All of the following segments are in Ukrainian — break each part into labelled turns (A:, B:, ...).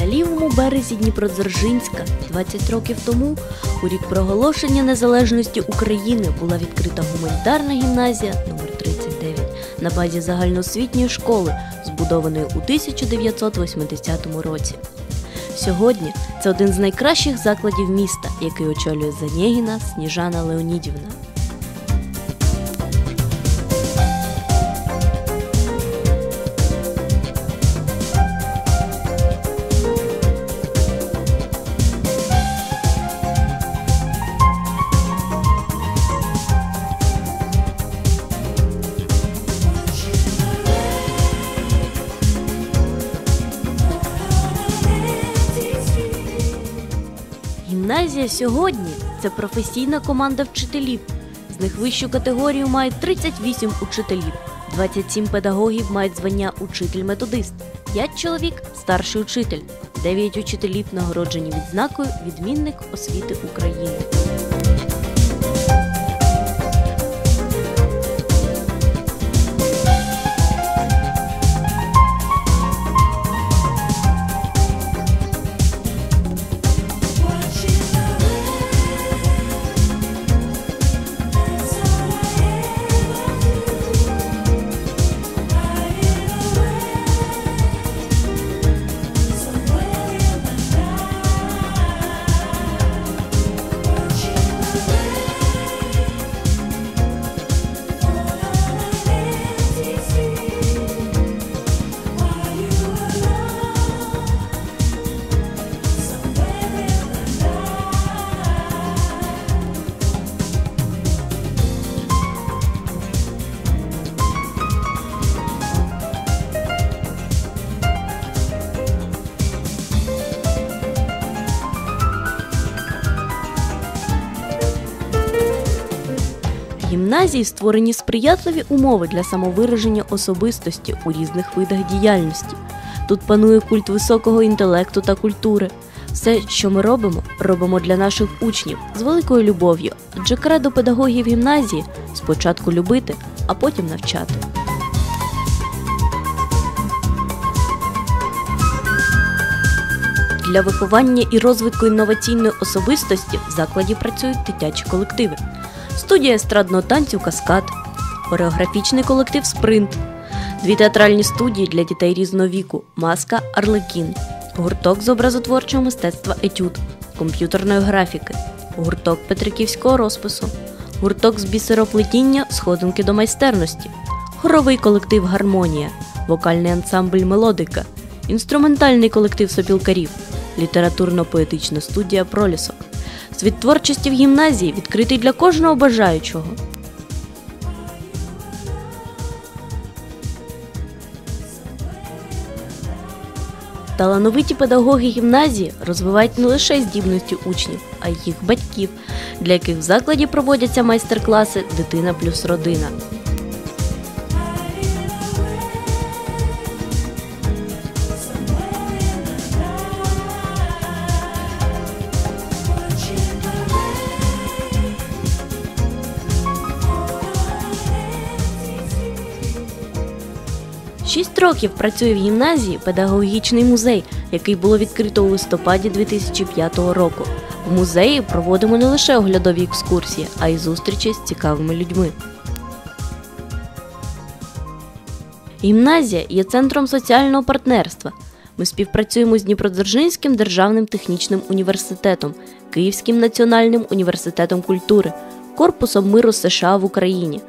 A: На лівому березі Дніпродзержинська 20 років тому, у рік проголошення незалежності України, була відкрита гуманітарна гімназія номер 39 на базі загальноосвітньої школи, збудованої у 1980 році. Сьогодні це один з найкращих закладів міста, який очолює Занєгіна Сніжана Леонідівна. Гімназія сьогодні це професійна команда вчителів. З них вищу категорію мають 38 учителів, 27 педагогів мають звання учитель-методист, 5 чоловік старший учитель, 9 учителів нагороджені відзнакою Відмінник освіти України. Гімназії створені сприятливі умови для самовираження особистості у різних видах діяльності. Тут панує культ високого інтелекту та культури. Все, що ми робимо, робимо для наших учнів з великою любов'ю, адже кредо педагогів гімназії спочатку любити, а потім навчати. Для виховання і розвитку інноваційної особистості в закладі працюють дитячі колективи, студія естрадного танцю Каскад, хореографічний колектив Спринт, дві театральні студії для дітей різного віку Маска Арлекін, гурток з образотворчого мистецтва Етюд, комп'ютерної графіки, гурток Петриківського розпису, гурток з бісероплетіння Сходинки до майстерності, хоровий колектив Гармонія, вокальний ансамбль Мелодика, інструментальний колектив сопілкарів, літературно-поетична студія Пролісок. Світ творчості в гімназії відкритий для кожного бажаючого. Талановиті педагоги гімназії розвивають не лише здібності учнів, а й їх батьків, для яких в закладі проводяться майстер-класи Дитина плюс родина. Шість років працює в гімназії педагогічний музей, який було відкрито у листопаді 2005 року. В музеї проводимо не лише оглядові екскурсії, а й зустрічі з цікавими людьми. Гімназія є центром соціального партнерства. Ми співпрацюємо з Дніпродзержинським державним технічним університетом, Київським національним університетом культури, Корпусом миру США в Україні.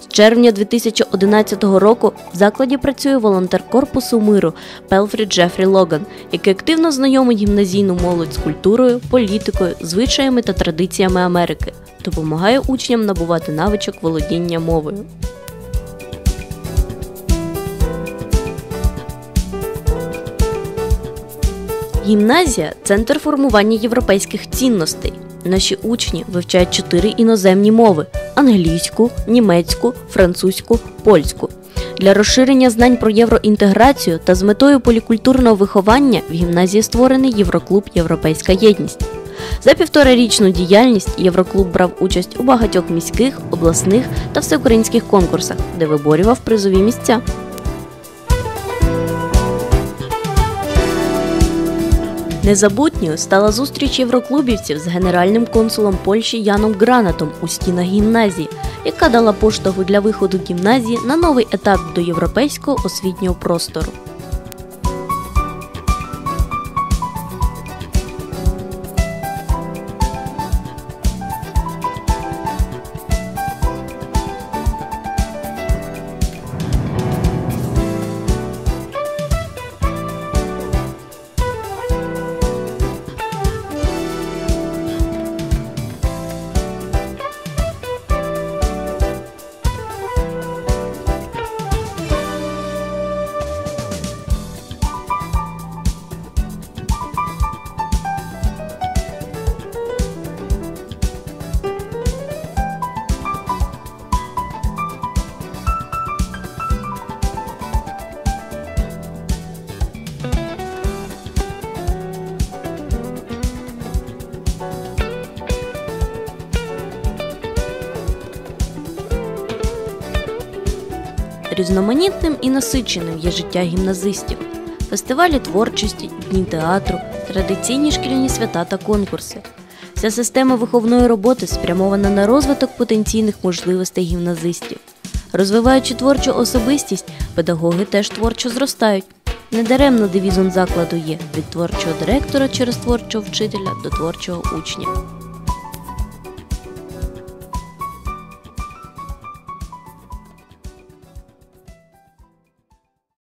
A: З червня 2011 року в закладі працює волонтер Корпусу миру Пелфрі Джефрі Логан, який активно знайомить гімназійну молодь з культурою, політикою, звичаями та традиціями Америки, допомагає учням набувати навичок володіння мовою. Гімназія центр формування європейських цінностей. Наші учні вивчають чотири іноземні мови: англійську, німецьку, французьку, польську. Для розширення знань про євроінтеграцію та з метою полікультурного виховання в гімназії створений Євроклуб Європейська єдність. За півторарічну діяльність Євроклуб брав участь у багатьох міських, обласних та всеукраїнських конкурсах, де виборював призові місця. Незабутньою стала зустріч євроклубівців з генеральним консулом Польщі Яном Гранатом у стінах гімназії, яка дала поштовху для виходу гімназії на новий етап до європейського освітнього простору. Різноманітним і насиченим є життя гімназистів, фестивалі творчості, дні театру, традиційні шкільні свята та конкурси. Вся система виховної роботи спрямована на розвиток потенційних можливостей гімназистів. Розвиваючи творчу особистість, педагоги теж творчо зростають. Недаремно девізом закладу є від творчого директора через творчого вчителя до творчого учня.